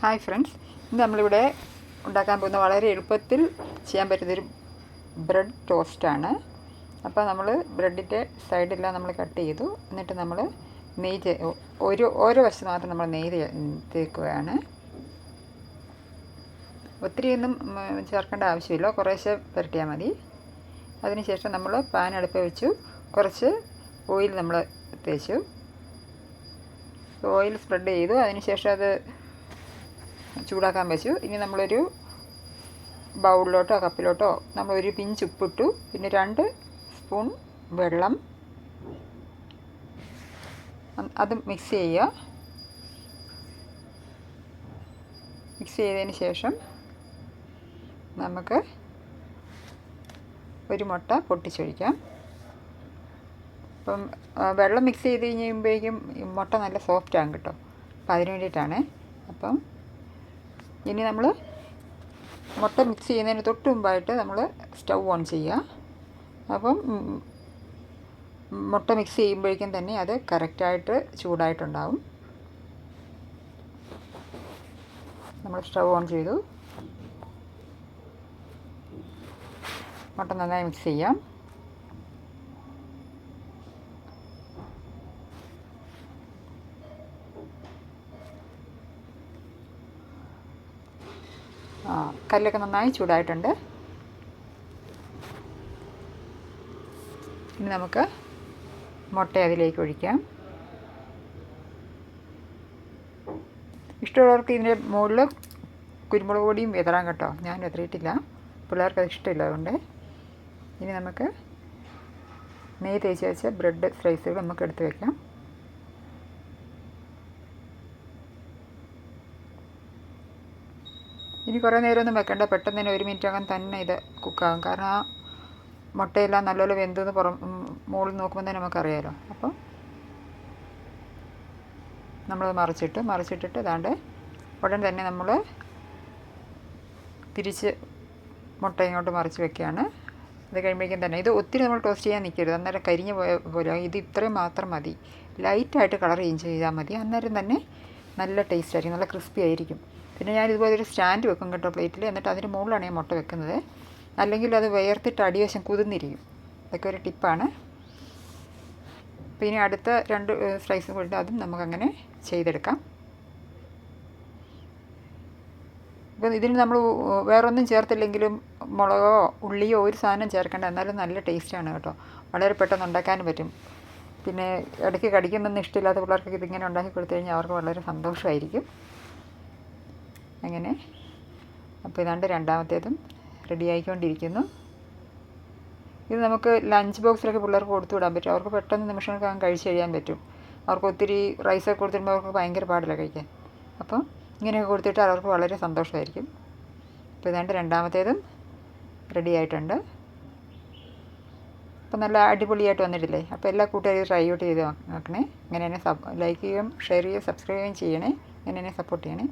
Hi friends ഇന്ന് നമ്മളിവിടെ ഉണ്ടാക്കാൻ പോകുന്ന വളരെ എളുപ്പത്തിൽ ചെയ്യാൻ പറ്റുന്നൊരു ബ്രെഡ് ടോസ്റ്റാണ്. അപ്പോൾ നമ്മൾ ബ്രെഡിന്റെ സൈഡെല്ലാം നമ്മൾ കട്ട് ചെയ്തു. എന്നിട്ട് നമ്മൾ നെയ്ത് ഒരു ഓരോ വശത്ത് മാത്രം നമ്മൾ നെയ്ത് തേക്കുകയാണ് ഒത്തിരിയൊന്നും ചേർക്കേണ്ട ആവശ്യമില്ല. കുറേശ്ശെ പുരട്ടിയാൽ മതി. അതിനുശേഷം നമ്മൾ പാൻ അടുപ്പ് വെച്ചു. കുറച്ച് ഓയിൽ നമ്മൾ തേച്ചു. ഓയിൽ സ്പ്രെഡ് ചെയ്തു. അതിനുശേഷം അത് ചൂടാക്കാൻ വെച്ചു. ഇനി നമ്മളൊരു ബൗളിലോട്ടോ കപ്പിലോട്ടോ നമ്മൾ ഒരു പിഞ്ച് ഉപ്പിട്ടു. പിന്നെ രണ്ട് സ്പൂൺ വെള്ളം. അത് മിക്സ് ചെയ്യുക. മിക്സ് ചെയ്തതിന് ശേഷം നമുക്ക് ഒരു മുട്ട പൊട്ടിച്ചൊഴിക്കാം. അപ്പം വെള്ളം മിക്സ് ചെയ്ത് കഴിയുമ്പോഴേക്കും ഈ മുട്ട നല്ല സോഫ്റ്റ് ആകും കേട്ടോ. അപ്പം അതിന് വേണ്ടിയിട്ടാണ്. അപ്പം ഇനി നമ്മൾ മുട്ട മിക്സ് ചെയ്യുന്നതിന് തൊട്ട് മുമ്പായിട്ട് നമ്മൾ സ്റ്റൗ ഓൺ ചെയ്യുക. അപ്പം മുട്ട മിക്സ് ചെയ്യുമ്പോഴേക്കും തന്നെ അത് കറക്റ്റായിട്ട് ചൂടായിട്ടുണ്ടാവും. നമ്മൾ സ്റ്റൗ ഓൺ ചെയ്തു. മുട്ട നന്നായി മിക്സ് ചെയ്യാം. കല്ലൊക്കെ നന്നായി ചൂടായിട്ടുണ്ട്. ഇനി നമുക്ക് മുട്ട അതിലേക്ക് ഒഴിക്കാം. ഇഷ്ടമുള്ളവർക്ക് ഇതിന്റെ മുകളിൽ കുരുമുളക് പൊടിയും വിതറാം കേട്ടോ. ഞാൻ വിതറിയിട്ടില്ല പിള്ളേർക്ക് അത് ഇഷ്ടമില്ല അതുകൊണ്ട്. ഇനി നമുക്ക് നെയ്യ് തേച്ച് വെച്ച ബ്രെഡ് സ്ലൈസുകൾ നമുക്ക് എടുത്ത് വെക്കാം. ഇനി കുറേ നേരമൊന്നും വെക്കണ്ട. പെട്ടെന്ന് തന്നെ ഒരു മിനിറ്റകം തന്നെ ഇത് കുക്കാകും കാരണം ആ മുട്ടയെല്ലാം നല്ലപോലെ വെന്തെന്ന് പുറം മുകളിൽ നോക്കുമ്പോൾ തന്നെ നമുക്കറിയാമല്ലോ അപ്പം നമ്മൾ മറിച്ചിട്ട് മറിച്ചിട്ടിട്ട് ഇതാണ്ട് ഉടൻ തന്നെ നമ്മൾ തിരിച്ച് മുട്ട ഇങ്ങോട്ട് മറിച്ച് വെക്കുകയാണ്. അത് കഴിയുമ്പോഴേക്കും തന്നെ ഇത് ഒത്തിരി നമ്മൾ ടോസ്റ്റ് ചെയ്യാൻ നിൽക്കരുത്. അന്നേരം കരിഞ്ഞ് പോയ പോലെ ഇത് ഇത്രയും മാത്രം മതി. ലൈറ്റായിട്ട് കളർ ചേഞ്ച് ചെയ്താൽ മതി. അന്നേരം തന്നെ നല്ല ടേസ്റ്റ് ആയിരിക്കും. നല്ല ക്രിസ്പി ആയിരിക്കും. പിന്നെ ഞാൻ ഇതുപോലെ ഒരു സ്റ്റാൻഡ് വെക്കും കേട്ടോ പ്ലേറ്റിൽ. എന്നിട്ട് അതിന് മുകളിലാണ് ഞാൻ മുട്ട വെക്കുന്നത്. അല്ലെങ്കിൽ അത് വേർത്തിട്ട് അടിവശം കുതിർന്നിരിക്കും. അതൊക്കെ ഒരു ടിപ്പാണ്. പിന്നെ അടുത്ത രണ്ട് സ്ലൈസും കൂടി അതും നമുക്കങ്ങനെ ചെയ്തെടുക്കാം. ഇപ്പം ഇതിന് നമ്മൾ വേറൊന്നും ചേർത്തില്ലെങ്കിലും മുളകോ ഉള്ളിയോ ഒരു സാധനം ചേർക്കേണ്ട. എന്നാലും നല്ല ടേസ്റ്റാണ് കേട്ടോ. വളരെ പെട്ടെന്ന് ഉണ്ടാക്കാനും പറ്റും. പിന്നെ ഇടയ്ക്ക് കടിക്കുന്നൊന്നും ഇഷ്ടമില്ലാത്ത പിള്ളേർക്കൊക്കെ ഇതിങ്ങനെ ഉണ്ടാക്കി കൊടുത്തു കഴിഞ്ഞാൽ അവർക്ക് വളരെ സന്തോഷമായിരിക്കും. അങ്ങനെ അപ്പോൾ ഇതാണ്ട് രണ്ടാമത്തേതും റെഡി ആയിക്കൊണ്ടിരിക്കുന്നു. ഇത് നമുക്ക് ലഞ്ച് ബോക്സിലൊക്കെ പിള്ളേർക്ക് കൊടുത്തു വിടാൻ പറ്റും. അവർക്ക് പെട്ടെന്ന് നിമിഷങ്ങൾക്കകം കഴിച്ച് കഴിയാൻ പറ്റും. അവർക്ക് ഒത്തിരി റൈസൊക്കെ കൊടുത്തിടുമ്പോൾ അവർക്ക് ഭയങ്കര പാടില്ല കഴിക്കാൻ. അപ്പം ഇങ്ങനെയൊക്കെ കൊടുത്തിട്ട് അവർക്ക് വളരെ സന്തോഷമായിരിക്കും. അപ്പോൾ ഇതാണ്ട് രണ്ടാമത്തേതും റെഡി ആയിട്ടുണ്ട്. അപ്പോൾ നല്ല അടിപൊളിയായിട്ട് വന്നിട്ടില്ലേ? അപ്പോൾ എല്ലാ കൂട്ടുകാരും ട്രൈ ഔട്ട് ചെയ്ത് നോക്കണേ. ഇങ്ങനെ സബ് ലൈക്ക് ചെയ്യുകയും ഷെയർ ചെയ്യുകയും സബ്സ്ക്രൈബ് ചെയ്യണേ. ഇങ്ങനെ തന്നെ സപ്പോർട്ട് ചെയ്യണേ.